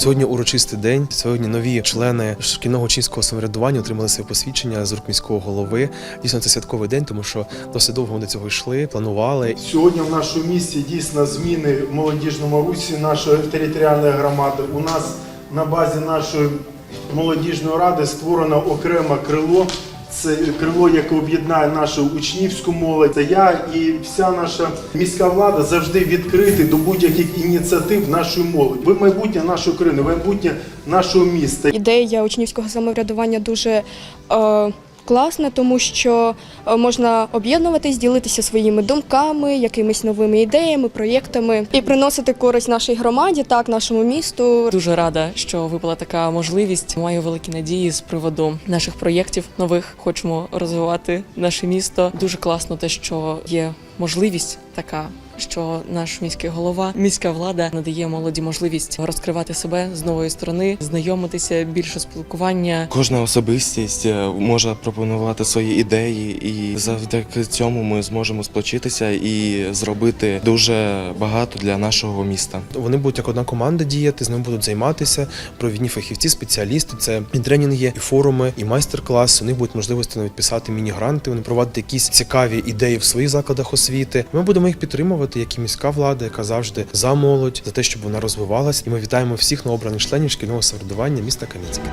Сьогодні урочистий день. Сьогодні нові члени шкільного чинського самоврядування отримали своє посвідчення з рук міського голови. Дійсно, це святковий день, тому що досить довго вони цього йшли, планували. Сьогодні в нашому місті дійсно зміни в молодіжному русі нашої територіальної громади. У нас на базі нашої молодіжної ради створено окреме крило. Це крило, яке об'єднає нашу учнівську молодь. Це я і вся наша міська влада завжди відкриті до будь-яких ініціатив нашої молоді. Ви майбутнє нашої країни, майбутнє нашого міста. Ідея учнівського самоврядування дуже е, класна, тому що е, можна об'єднуватись, ділитися своїми думками, якимись новими ідеями, проєктами і приносити користь нашій громаді, так нашому місту. Дуже рада, що випала така можливість. Маю великі надії з приводу наших проєктів нових. Хочемо розвивати наше місто. Дуже класно, те, що є можливість така. Що наш міський голова, міська влада надає молоді можливість розкривати себе з нової сторони, знайомитися, більше спілкування, Кожна особистість е, може пропонувати свої ідеї, і завдяки цьому ми зможемо сплочитися і зробити дуже багато для нашого міста. Вони будуть як одна команда діяти, з ними будуть займатися провідні фахівці, спеціалісти. Це і тренінги, і форуми, і майстер-класи. У них будуть можливості навіть писати міні-гранти. Вони проводити якісь цікаві ідеї в своїх закладах освіти. Ми будемо їх підтримувати, як і міська влада, яка завжди за молодь, за те, щоб вона розвивалась. І ми вітаємо всіх новообраних членів шкільного самоврядування міста Кам'янське.